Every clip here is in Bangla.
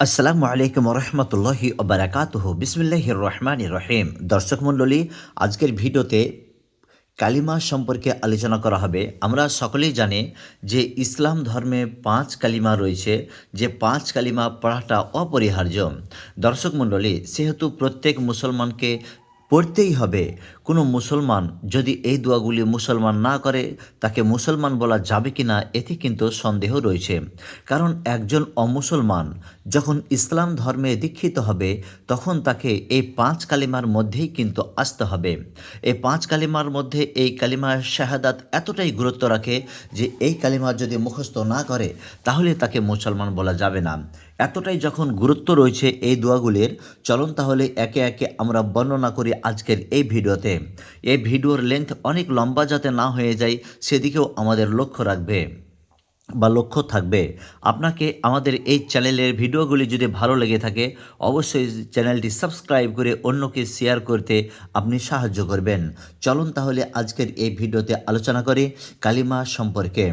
আসসালামু আলাইকুম রহমতুল্লাহি বারাকাত হু রহমান রহিম দর্শক মণ্ডলী, আজকের ভিডিওতে কালিমা সম্পর্কে আলোচনা করা হবে। আমরা সকলেই জানি যে ইসলাম ধর্মে পাঁচ কালিমা রয়েছে। যে পাঁচ কালিমা পড়াটা অপরিহার্য। দর্শক মণ্ডলী, সেহেতু প্রত্যেক মুসলমানকে পড়তেই হবে। কোনো মুসলমান যদি এই দোয়াগুলি মুসলমান না করে, তাকে মুসলমান বলা যাবে কি না এতে কিন্তু সন্দেহ রয়েছে। কারণ একজন অমুসলমান যখন ইসলাম ধর্মে দীক্ষিত হবে, তখন তাকে এই পাঁচ কালিমার মধ্যেই কিন্তু আসতে হবে। এই পাঁচ কালিমার মধ্যে এই কালিমার শাহাদাত এতটাই গুরুত্ব রাখে যে, এই কালিমা যদি মুখস্থ না করে, তাহলে তাকে মুসলমান বলা যাবে না। এতটাই যখন গুরুত্ব রয়েছে এই দোয়াগুলির, চলন তাহলে একে একে আমরা বর্ণনা করি আজকের এই ভিডিওতে। এই ভিডিওর লেন্থ অনেক লম্বা যাতে না হয়ে যায়, সেদিকেও আমাদের লক্ষ্য রাখবে। বা লক্ষ্য থাকবে। আপনাকে আমাদের এই চ্যানেলের ভিডিওগুলি যদি ভালো লেগে থাকে, অবশ্যই চ্যানেলটি সাবস্ক্রাইব করে অন্যকে শেয়ার করতে আপনি সাহায্য করবেন। চলুন তাহলে আজকের এই ভিডিওতে আলোচনা করি কালিমা সম্পর্কে।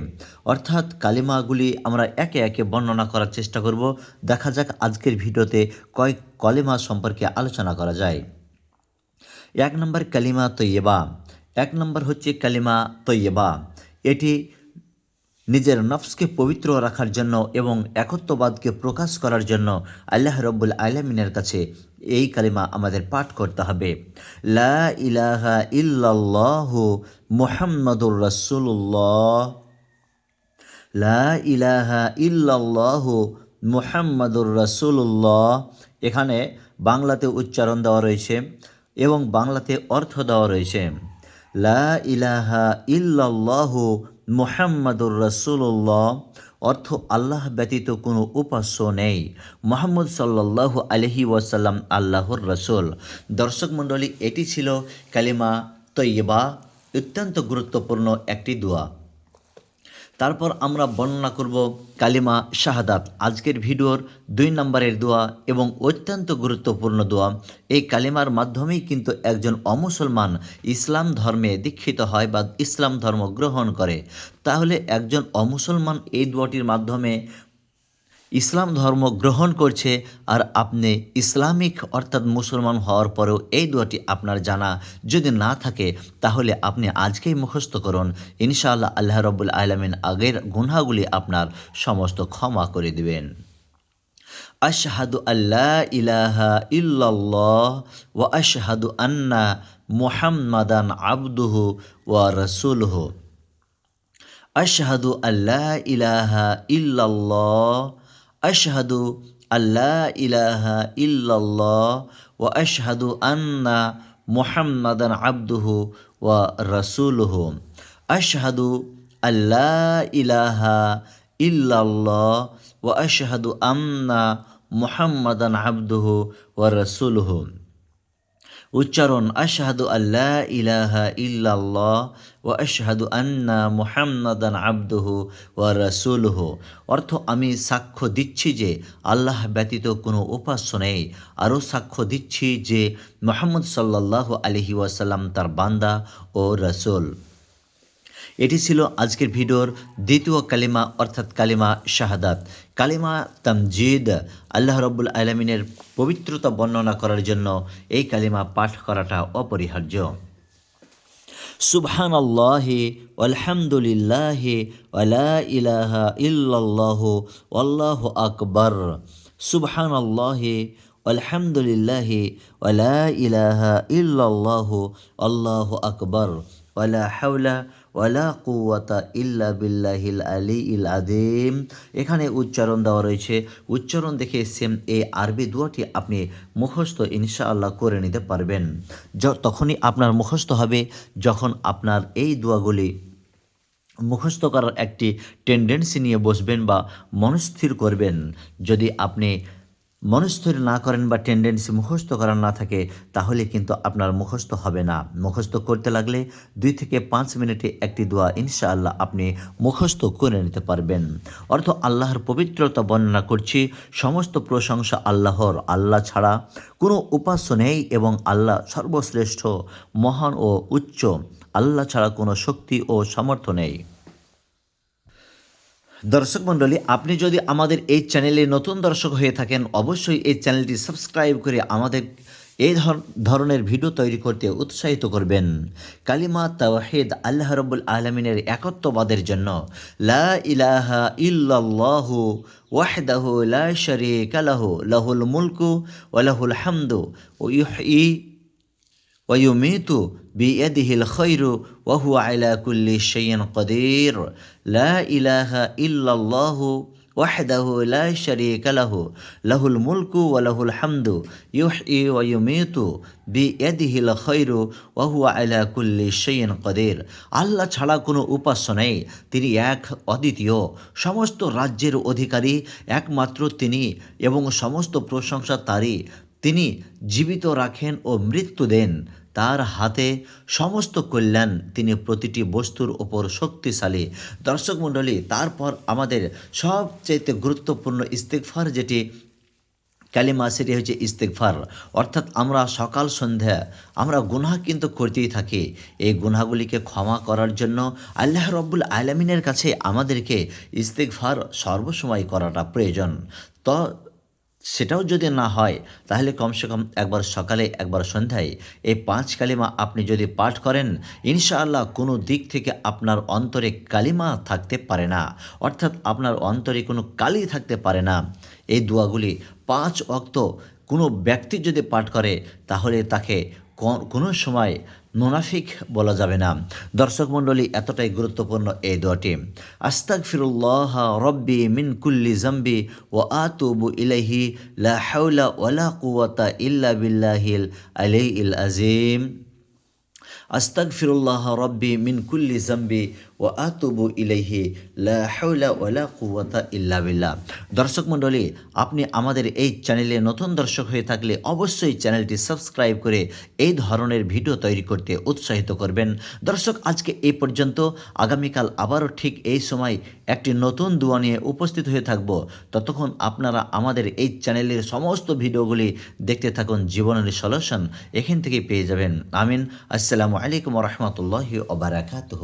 অর্থাৎ কালিমাগুলি আমরা একে একে বর্ণনা করার চেষ্টা করব। দেখা যাক আজকের ভিডিওতে কয়েক কলিমা সম্পর্কে আলোচনা করা যায়। এক নম্বর কালিমা তৈয়বা। এক নম্বর হচ্ছে কালিমা তৈয়বা। এটি নিজের নফসকে পবিত্র রাখার জন্য এবং একত্ববাদকে প্রকাশ করার জন্য আল্লাহ রব্বুল আলমিনের কাছে এই কালিমা আমাদের পাঠ করতে হবে। লা ইলাহা ইল্লাল্লাহ মুহাম্মাদুর রাসূলুল্লাহ। লা ইলাহা ইল্লাল্লাহ মুহাম্মাদুর রাসূলুল্লাহ। এখানে বাংলাতে উচ্চারণ দেওয়া রয়েছে এবং বাংলাতে অর্থ দেওয়া রয়েছে। লা ইলাহা ইল্লাল্লাহু মুহাম্মাদুর রসুল্লাহ অর্থ আল্লাহ ব্যতীত কোনো উপাস্য নেই। মোহাম্মদ সাল্লাহ আলহি ওয়াসাল্লাম আল্লাহর রসুল। দর্শক মণ্ডলী, এটি ছিল কালিমা তৈয়বা, অত্যন্ত গুরুত্বপূর্ণ একটি দোয়া। তারপর আমরা বর্ণনা করব কালিমা শাহাদাত। আজকের ভিডিওর দুই নম্বরের দোয়া এবং অত্যন্ত গুরুত্বপূর্ণ দোয়া। এই কালিমার মাধ্যমেই কিন্তু একজন অমুসলমান ইসলাম ধর্মে দীক্ষিত হয় বা ইসলাম ধর্ম গ্রহণ করে। তাহলে একজন অমুসলমান এই দোয়াটির মাধ্যমে ইসলাম ধর্ম গ্রহণ করছে আর আপনি ইসলামিক অর্থাৎ মুসলমান হওয়ার পরেও এই দোয়াটি আপনার জানা যদি না থাকে, তাহলে আপনি আজকেই মুখস্থ করুন। ইনশাআল্লাহ আল্লাহ রবুল আলমিন আগের গুনাগুলি আপনার সমস্ত ক্ষমা করে দিবেন। আশহাদু আল্লাহ ইলাহা ইল্লাল্লাহ ওয়া আশহাদু আন্না মুহাম্মাদান আবদুহু ওয়া রাসূলুহু। আশহাদু আল্লাহ ইলাহা ইল্লাল্লাহ আশহাদু আল্লাহ ইলাহা ইল্লাল্লাহ ওয়া আশহাদু আন্না মুহাম্মাদান আবদুহু ওয়া রাসূলুহু আশহাদু আল্লাহ ইলাহা ইল্লাল্লাহ ওয়া আশহাদু আন্না মুহাম্মাদান আবদুহু ওয়া রাসূলুহু উচ্চারণ, আশাহাদু আল্লাহ ইলাহা ইল্লাল্লাহ ও আশাহাদু আন্না মুহাম্মাদান আব্দুহ ওয়া রাসূলুহু। অর্থ, আমি সাক্ষ্য দিচ্ছি যে আল্লাহ ব্যতীত কোনো উপাস্য নেই। আরও সাক্ষ্য দিচ্ছি যে মোহাম্মদ সাল্লাহ আলহি ওয়াসাল্লাম তার বান্দা ও রাসূল। এটি ছিল আজকের ভিডিওর দ্বিতীয় কালিমা, অর্থাৎ কালিমা শাহাদাত। কালিমা তামজিদ, আল্লাহ রব্বুল আলমিনের পবিত্রতা বর্ণনা করার জন্য এই কালিমা পাঠ করাটা অপরিহার্য। সুবহান আল্লাহি আলহামদুলিল্লাহি ওয়ালা ইলাহা ইল্লাল্লাহ আল্লাহ আকবর। সুবহান আল্লাহি আলহামদুলিল্লাহি ওয়ালা ইলাহা ইল্লাল্লাহ আল্লাহ আকবর। ওয়ালা হাওলা ওয়ালা কুয়াতা ইল্লা বিল্লাহিল আলী ইল এখানে উচ্চারণ দেওয়া রয়েছে, উচ্চারণ দেখে সেম এই আরবি দুয়াটি আপনি মুখস্থ ইনশাআল্লাহ করে নিতে পারবেন। তখনই আপনার মুখস্থ হবে, যখন আপনার এই দোয়াগুলি মুখস্থ করার একটি টেন্ডেন্সি নিয়ে বসবেন বা মনস্থির করবেন। যদি আপনি মনস্থির না করেন বা টেন্ডেন্সি মুখস্থ করার না থাকে, তাহলে কিন্তু আপনার মুখস্থ হবে না। মুখস্থ করতে লাগলে দুই থেকে পাঁচ মিনিটে একটি দোয়া ইনশাআল্লাহ আপনি মুখস্থ করে নিতে পারবেন। অর্থ আল্লাহর পবিত্রতা বর্ণনা করছি, সমস্ত প্রশংসা আল্লাহর। আল্লাহ ছাড়া কোনো উপাস্য নেই এবং আল্লাহ সর্বশ্রেষ্ঠ, মহান ও উচ্চ। আল্লাহ ছাড়া কোনো শক্তি ও সামর্থ্য নেই। দর্শক মণ্ডলী, আপনি যদি আমাদের এই চ্যানেলে নতুন দর্শক হয়ে থাকেন, অবশ্যই এই চ্যানেলটি সাবস্ক্রাইব করে আমাদের এই ধরনের ভিডিও তৈরি করতে উৎসাহিত করবেন। কালিমা তাওহিদ আল্লাহ রব্বুল আলমিনের একত্ববাদের জন্য, লা ইলাহা ইল্লাল্লাহ ওয়াহদাহু লা শরীকা লাহু, লাহুল মুলকু ওয়া লাহুল হামদু ও ইউহই ওয়া ইউমীতু بيده الخير وهو على كل شيء قدير. لا إله إلا الله وحده لا شريك له. له الملك وله الحمد. يحيي ويميت বিয়াদিহি খৈরু ওহুয়া আলা কুল্লি শৈন কদের আল্লাহ ছাড়া কোনো উপাস্য নেই। তিনি এক অদ্বিতীয়। সমস্ত রাজ্যের অধিকারী একমাত্র তিনি এবং সমস্ত প্রশংসা তারই। তিনি জীবিত রাখেন ও মৃত্যু দেন। তার হাতে সমস্ত কল্যাণ তিনি প্রতিটি বস্তুর ওপর শক্তিশালী। দর্শক মণ্ডলী, তারপর আমাদের সবচাইতে গুরুত্বপূর্ণ ইস্তেকফার যেটি, কালিমা সেটি হচ্ছে ইস্তেকফার অর্থাৎ আমরা সকাল সন্ধ্যা, আমরা গুনাহ কিন্তু করতেই থাকি। এই গুনাহগুলিকে ক্ষমা করার জন্য আল্লাহ রব্বুল আলমিনের কাছে আমাদেরকে ইস্তেকফার সর্বসময় করাটা প্রয়োজন। তো সেটাও যদি না হয়, তাহলে কমসে কম একবার সকালে, একবার সন্ধ্যায় এই পাঁচ কালিমা আপনি যদি পাঠ করেন, ইনশাআল্লাহ কোনো দিক থেকে আপনার অন্তরে কালিমা থাকতে পারে না। অর্থাৎ আপনার অন্তরে কোনো কালি থাকতে পারে না। এই দোয়াগুলি পাঁচ অক্ত কোনো ব্যক্তি যদি পাঠ করে, তাহলে তাকে কোনো সময় মুনাফিক বলা যাবে না। দর্শক মণ্ডলী, এতটাই গুরুত্বপূর্ণ এই দোয়াটি। আস্তাক ফিরুল্লাহ রব্বি মিন কুল্লি জাম্বি ও আতুবু ইলাহি লা হাউলা ওয়ালা কুয়াতা ইল্লা বিল্লাহিল আলাইহিল আজিম আস্তাগফিরুল্লাহ রব্বি মিন কুল্লি জাম্বি ও আতুবু ইলাইহি লা হাওলা ওয়ালা কুওয়াতা ইল্লা বিল্লাহ দর্শক মণ্ডলী, আপনি আমাদের এই চ্যানেলে নতুন দর্শক হয়ে থাকলে অবশ্যই চ্যানেলটি সাবস্ক্রাইব করে এই ধরনের ভিডিও তৈরি করতে উৎসাহিত করবেন। দর্শক, আজকে এই পর্যন্ত। আগামীকাল আবারও ঠিক এই সময় একটি নতুন দোয়া নিয়ে উপস্থিত হয়ে থাকব। ততক্ষণ আপনারা আমাদের এই চ্যানেলের সমস্ত ভিডিওগুলি দেখতে থাকুন, জীবনের সলিউশন এখান থেকে পেয়ে যাবেন। আমিন। আসসালামু আলাইকুম রহমতুল্লাহি ওবারাকাতুহ